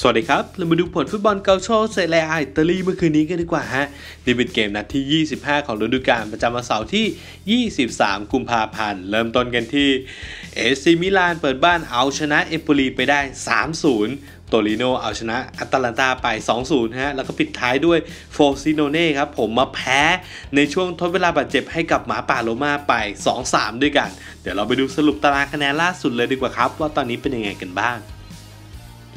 สวัสดีครับ เรามาดูผลฟุตบอลเกาโชเซเรียอิตาลีเมื่อคืนนี้กันดีกว่าฮะ นี่เป็นเกมนัดที่ 25 ของฤดูกาลประจำวันเสาร์ที่ 23 กุมภาพันธ์ เริ่มต้นกันที่เอซีมิลานเปิดบ้านเอาชนะเอมโปลีไปได้ 3-0 โตลิโนเอาชนะอัตแลนตาไป 2-0 ฮะ แล้วก็ปิดท้ายด้วยโฟซิโนเน่ครับ ผมมาแพ้ในช่วงทดเวลาบาดเจ็บให้กับหมาป่าโรมาไป 2-3 ด้วยกัน เดี๋ยวเราไปดูสรุปตารางคะแนนล่าสุดเลยดีกว่าครับ ว่าตอนนี้เป็นยังไงกันบ้าง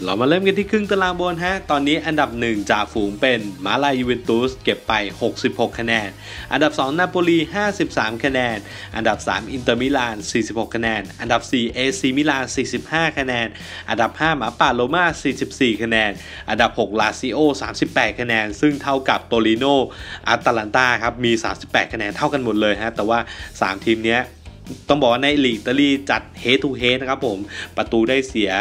เรามาเริ่มกันที่ครึ่งตารางบนฮะ ตอนนี้อันดับ 1จากฝูงเป็นมาลายูเวนตุสเก็บไป 66 คะแนน อันดับ 2 นาโปลี 53 คะแนน อันดับ 3 อินเตอร์มิลาน 46 คะแนน อันดับ 4 เอซีมิลาน 45 คะแนน อันดับ 5 หมาป่าโรม่า44 คะแนน อันดับ 6 ลาซิโอ 38 คะแนน ซึ่งเท่ากับโตลิโนอัตแลนตาครับ มี 38 คะแนนเท่ากันหมดเลยฮะ แต่ว่า 3 ทีมเนี้ย ต้องบอกว่าในลีกตาลีจัดเฮทูเฮนะครับผมประตูได้เสีย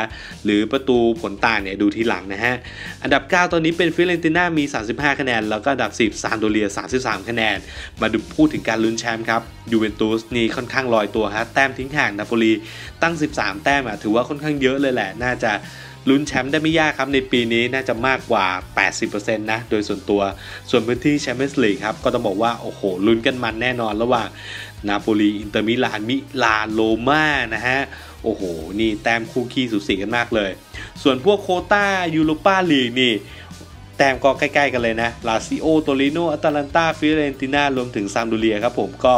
หรือประตูผลต่างเนี่ยดูทีหลังนะฮะ อันดับ 9 ตอนนี้เป็นฟิเรนติน่ามี 35 คะแนน แล้วก็อันดับ 10 ซานโดเรีย 33 คะแนน มาดูพูดถึงการลุ้นแชมป์ครับยูเวนตุสนี่ค่อนข้างลอยตัวฮะแต้มทิ้งห่างนาโปลีตั้ง 13 แต้มอะถือว่าค่อนข้างเยอะเลยแหละ น่าจะ ลุ้นแชมป์ได้ไม่ยากครับในปีนี้น่าจะมากกว่า 80%นะโดยส่วนตัวส่วนพื้นที่แชมเปี้ยนส์ลีกครับก็ต้องบอกว่าโอ้โหลุ้นกันมันแน่นอนระหว่างนาโปลีอินเตอร์มิลานมิลานโรม่านะฮะโอ้โห นี่แต้มคู่ขี้สุสีกันมากเลย ส่วนพวกโคต้ายูโรปาลีกนี่แต้มก็ใกล้ๆกันเลยนะลาซิโอโตลิโนอัตแลนตาฟิเรนติน่ารวมถึงซามดูเรียครับผมก็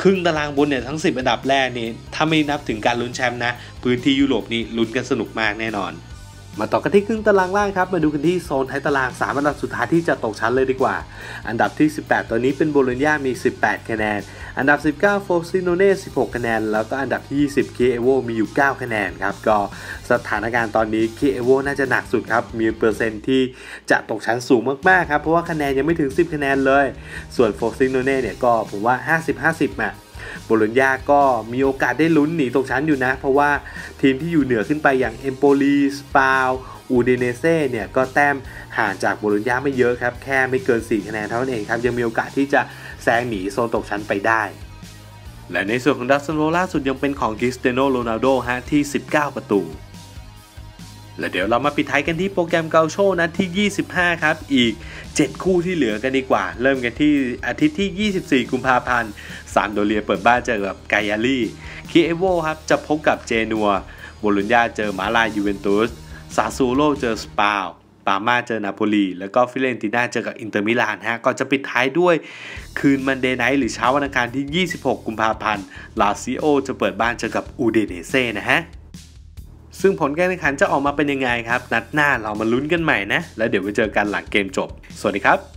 ครึ่งตารางบนเนี่ยทั้ง 10 อันดับแรกนี่ถ้าไม่นับถึงการลุ้นแชมป์นะ พื้นที่ยุโรปนี่ลุ้นกันสนุกมากแน่นอน มาต่อกันที่ครึ่งตารางล่างครับ มาดูกันที่โซนท้ายตาราง 3 อันดับสุดท้ายที่จะตกชั้นเลยดีกว่า อันดับที่ 18 ตอนนี้เป็นโบโลญญามี 18 คะแนน อันดับ 19 โฟซิโนเน่ 16 คะแนน แล้วก็อันดับที่ 20 เคเอโวมีอยู่ 9 คะแนนครับ ก็สถานการณ์ตอนนี้เคเอโวน่าจะหนักสุดครับ มีเปอร์เซ็นต์ที่จะตกชั้นสูงมากๆครับ เพราะว่าคะแนนยังไม่ถึง 10 คะแนนเลย ส่วนโฟซิโนเน่เนี่ยก็ผมว่า 50-50อะ โบโลญญาก็มีโอกาสได้ลุ้นหนีตกชั้นอยู่นะ เพราะว่าทีมที่อยู่เหนือขึ้นไปอย่างเอมโปลีสปาวอูเดเนเซ่เนี่ยก็แต้มห่างจากโบโลญญาไม่เยอะครับ แค่ไม่เกิน 4 คะแนนเท่านั้นเองครับ ยังมีโอกาสที่จะแซงหนีโซนตกชั้นไปได้และในส่วนของดัสซันโรล่าสุดยังเป็นของกิสเตโนโรนัลโดฮะที่ 19 ประตู และเดี๋ยวเรามาปิดท้ายกันที่โปรแกรมเกาโชนัดที่ 25 ครับ อีก 7 คู่ที่เหลือกันดีกว่า เริ่มกันที่อาทิตย์ที่ 24 กุมภาพันธ์ซานโดเรียเปิดบ้านเจอกับไกอาลีคีเอโวครับจะพบกับเจนัวโบโลญญาเจอมาลายูเวนตุสซาซูโรเจอสปาลปามาเจอนาโปลีแล้วก็ฟิเรนติน่าเจอกับอินเตอร์มิลานฮะก็จะปิดท้ายด้วยคืนมันเดย์ไนท์หรือเช้าวันอังคารที่ 26 กุมภาพันธ์ลาซิโอจะเปิดบ้านเจอกับอูเดเนเซ่นะฮะ ซึ่งผลการแข่งขันจะออกมาเป็นยังไงครับ นัดหน้าเรามาลุ้นกันใหม่นะ แล้วเดี๋ยวไปเจอกันหลังเกมจบ สวัสดีครับ